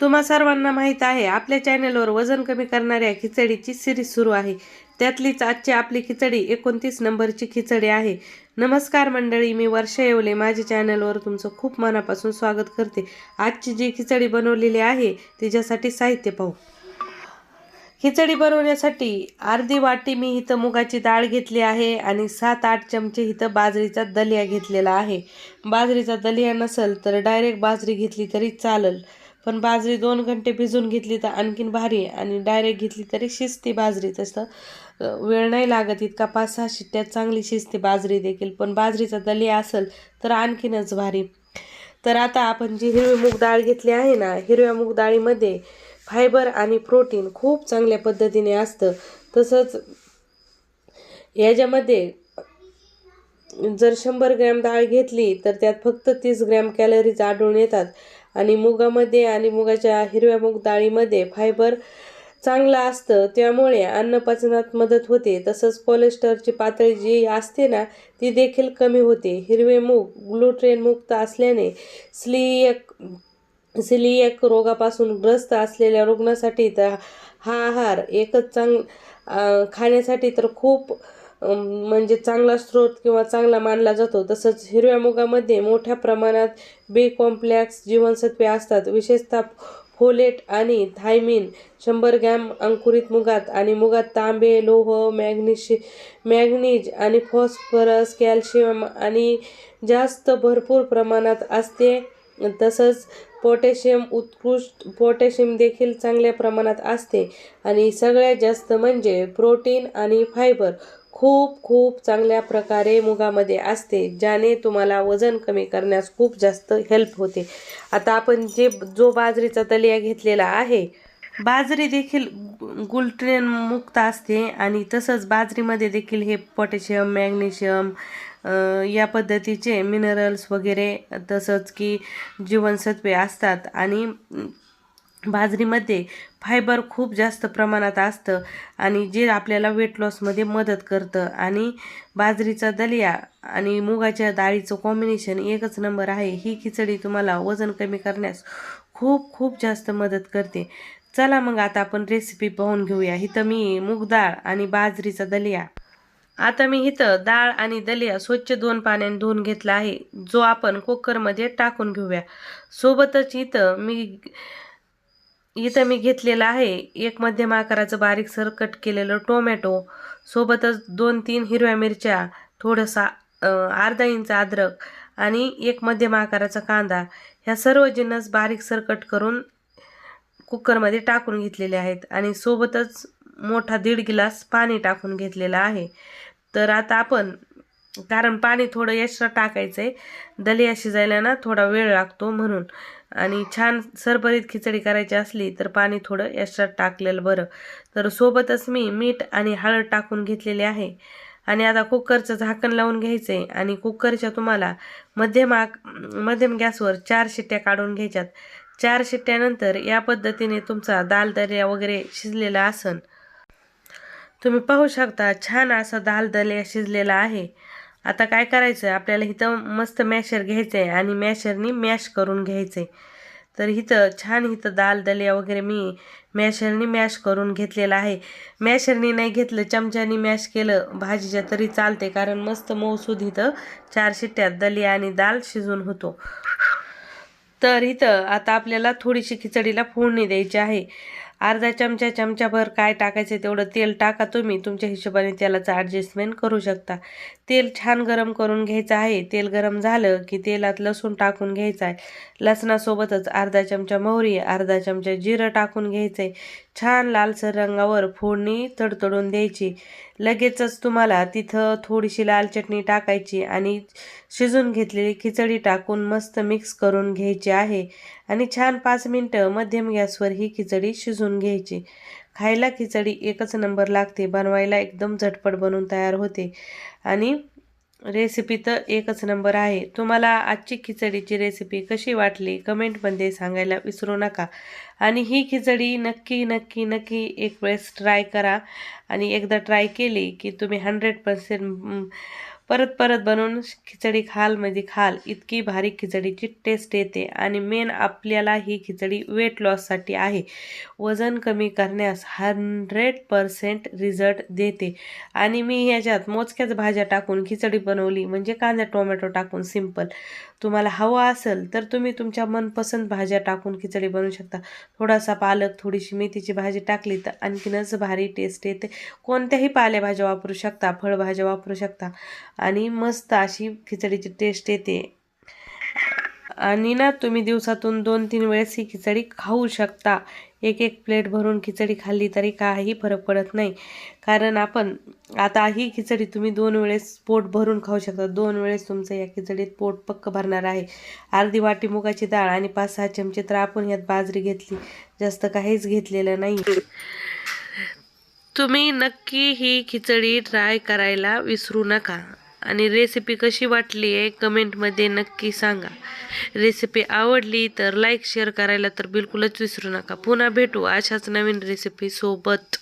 तुम्हा सर्वांना माहीत आहे आपल्या चॅनेलवर वजन कमी करणाऱ्या खिचडीची सिरीज सुरू आहे. त्यातलीच आजची आपली खिचडी एकोणतीस नंबरची खिचडी आहे. नमस्कार मंडळी मी वर्षा येवले. माझ्या चॅनलवर तुमचं खूप मनापासून स्वागत करते. आजची जी खिचडी बनवलेली आहे तिच्यासाठी साहित्य पाहू. खिचडी बनवण्यासाठी अर्धी वाटी मी इथं मुगाची डाळ घेतली आहे आणि सात आठ चमचे इथं बाजरीचा दलिया घेतलेला आहे. बाजरीचा दलिया नसेल तर डायरेक्ट बाजरी घेतली तरी चालेल. पण बाजरी दोन घंटे भिजून घेतली तर आणखीन भारी आणि डायरेक्ट घेतली तरी शिजते बाजरी. तसं वेळ नाही लागत इतका पाच सहा शिट्ट्यात चांगली शिजते बाजरी देखील. पण बाजरीचा दलिया असेल तर आणखीनच भारी. तर आता आपण जी हिरवी मूग डाळ घेतली आहे ना हिरव्या मूग डाळीमध्ये फायबर आणि प्रोटीन खूप चांगल्या पद्धतीने असतं. तसंच याच्यामध्ये जर शंभर ग्रॅम डाळ घेतली तर त्यात फक्त तीस ग्रॅम कॅलरीज आढळून येतात. आणि मुगामध्ये आणि मुगाच्या हिरव्या मूग डाळीमध्ये फायबर चांगलं असतं. त्यामुळे अन्नपचनात मदत होते. तसंच कोलेस्टरची पातळी जी असते ना ती देखील कमी होते. हिरवे मूग ग्लुटेन मुक्त असल्याने स्लियक सिलियक रोगापासून ग्रस्त असलेल्या रुग्णासाठी तर हा आहार एकच चांग खाण्यासाठी तर खूप म्हणजे चांगला स्रोत किंवा चांगला मानला जातो. तसंच हिरव्या मुगामध्ये मोठ्या प्रमाणात बी कॉम्प्लेक्स जीवनसत्वे असतात. विशेषतः फोलेट आणि थायमिन शंभर ग्रॅम अंकुरित मुगात आणि मुगात तांबे लोह मॅग्नेशि मॅग्नीज आणि फॉस्फरस कॅल्शियम आणि जास्त भरपूर प्रमाणात असते. तसंच पोटॅशियम उत्कृष्ट पोटॅशियम देखील चांगल्या प्रमाणात असते. आणि सगळ्यात जास्त म्हणजे प्रोटीन आणि फायबर. खूप खूप चांगल्या प्रकारे मुगामध्ये असते ज्याने तुम्हाला वजन कमी करण्यास खूप जास्त हेल्प होते. आता आपण जे जो बाजरीचा दलिया घेतलेला आहे बाजरी देखील गुलट्रेन मुक्त असते आणि तसंच बाजरीमध्ये देखील हे पोटॅशियम मॅग्नेशियम या पद्धतीचे मिनरल्स वगैरे तसंच की जीवनसत्वे असतात. आणि बाजरीमध्ये फायबर खूप जास्त प्रमाणात असतं आणि जे आपल्याला वेट लॉसमध्ये मदत करतं. आणि बाजरीचा दलिया आणि मुगाच्या डाळीचं कॉम्बिनेशन एकच नंबर आहे. ही खिचडी तुम्हाला वजन कमी करण्यास खूप खूप जास्त मदत करते. चला मग आता आपण रेसिपी पाहून घेऊया. इथं मी मूग डाळ आणि बाजरीचा दलिया. आता मी इथं डाळ आणि दलिया स्वच्छ दोन पाण्याने धुवून घेतला आहे. जो आपण कुकरमध्ये टाकून घेऊया. सोबतच इथं मी इथं मी घेतलेलं आहे. एक मध्यम आकाराचं बारीकसर कट केलेलं टोमॅटो सोबतच दोन तीन हिरव्या मिरच्या थोडंसा अर्धा इंच अद्रक आणि एक मध्यम आकाराचा कांदा. ह्या सर्व जिन्नस बारीकसर कट करून कुकरमध्ये टाकून घेतलेले आहेत आणि सोबतच मोठा दीड गिलास पाणी टाकून घेतलेलं आहे. तर आता आपण कारण पाणी थोडं एक्स्ट्रा टाकायचं आहे दलिया शिजायला ना थोडा वेळ लागतो म्हणून. आणि छान सरभरीत खिचडी करायची असली तर पाणी थोडं एक्स्ट्रा टाकलेलं बरं. तर सोबतच मी मीठ आणि हळद टाकून घेतलेले आहे. आणि आता कुकरचं झाकण लावून घ्यायचं आहे आणि कुकरच्या तुम्हाला मध्यम आक मध्यम गॅसवर चार शिट्ट्या काढून घ्यायच्यात. चार शिट्ट्यानंतर या पद्धतीने तुमचा दाल दलिया वगैरे शिजलेला असन. तुम्ही पाहू शकता छान असा दाल दलिया शिजलेला आहे. आता काय करायचं आहे आपल्याला इथं मस्त मॅशर घ्यायचं आहे आणि मॅशरनी मॅश करून घ्यायचं आहे तर इथं छान इथं दाल दलिया वगैरे मी मॅशरनी मॅश करून घेतलेला आहे. मॅशरनी नाही घेतलं चमच्यानी मॅश केलं भाजीच्या तरी चालते कारण मस्त मौसूद इथं चार शिट्ट्यात दलिया आणि दाल शिजून होतो. तर इथं आता आपल्याला थोडीशी खिचडीला फोडणी द्यायची आहे. अर्धा चमचा चमचाभर काय टाकायचं तेवढं तेल टाका तुम्ही. तुमच्या हिशोबाने तेलाचं ॲडजस्टमेंट करू शकता. तेल छान गरम करून घ्यायचं आहे. तेल गरम झालं की तेलात लसूण टाकून घ्यायचं आहे. लसणासोबतच अर्धा चमचा मोहरी अर्धा चमचा जिरं टाकून घ्यायचं आहे छान लालसर रंगावर फोडणी तडतडून द्यायची. लगेचच तुम्हाला तिथं थोडीशी लाल चटणी टाकायची आणि शिजून घेतलेली खिचडी टाकून मस्त मिक्स करून घ्यायची आहे. आणि छान पाच मिनटं मध्यम गॅसवर ही खिचडी शिजून घ्यायची. खायला खिचडी एकच नंबर लागते. बनवायला एकदम झटपट बनून तयार होते. आणि रेसिपी तर एकच नंबर आहे. तुम्हाला आजची खिचडीची रेसिपी कशी वाटली? कमेंटमध्ये सांगायला विसरू नका. आणि ही खिचडी नक्की नक्की नक्की एक वेळेस ट्राय करा. आणि एकदा ट्राय केली की तुम्ही हंड्रेड पर्सेंट परत परत बनवून खिचडी खाल म्हणजे खाल. इतकी भारी खिचडीची टेस्ट येते आणि मेन आपल्याला ही खिचडी वेट लॉससाठी आहे. वजन कमी करण्यास हंड्रेड पर्सेंट रिझल्ट देते. आणि मी ह्याच्यात मोजक्याच भाज्या टाकून खिचडी बनवली. म्हणजे कांदा टोमॅटो टाकून सिंपल तुम्हाला हवा असेल तर तुम्ही तुमच्या मनपसंत भाज्या टाकून खिचडी बनवू शकता. थोडासा पालक थोडीशी मेथीची भाजी टाकली तर आणखीनच भारी टेस्ट येते. कोणत्याही पालेभाज्या वापरू शकता फळभाज्या वापरू शकता. आणि मस्त अशी खिचडीची टेस्ट येते. आणि ना तुम्ही दिवसातून दोन तीन वेळेस ही खिचडी खाऊ शकता. एक एक प्लेट भरून खिचडी खाल्ली तरी काही फरक पडत नाही. कारण आपण आता ही खिचडी तुम्ही दोन वेळेस पोट भरून खाऊ शकता. दोन वेळेस तुमचं या खिचडीत पोट पक्क भरणार आहे. अर्धी वाटी मुगाची डाळ आणि पाच सहा चमचे तर आपण यात बाजरी घेतली. जास्त काहीच घेतलेलं नाही. तुम्ही नक्की ही खिचडी ट्राय करायला विसरू नका. आणि रेसिपी कशी वाटली आहे कमेंटमध्ये नक्की सांगा. रेसिपी आवडली तर लाईक शेअर करायला तर बिलकुलच विसरू नका. पुन्हा भेटू अशाच नवीन रेसिपी सोबत.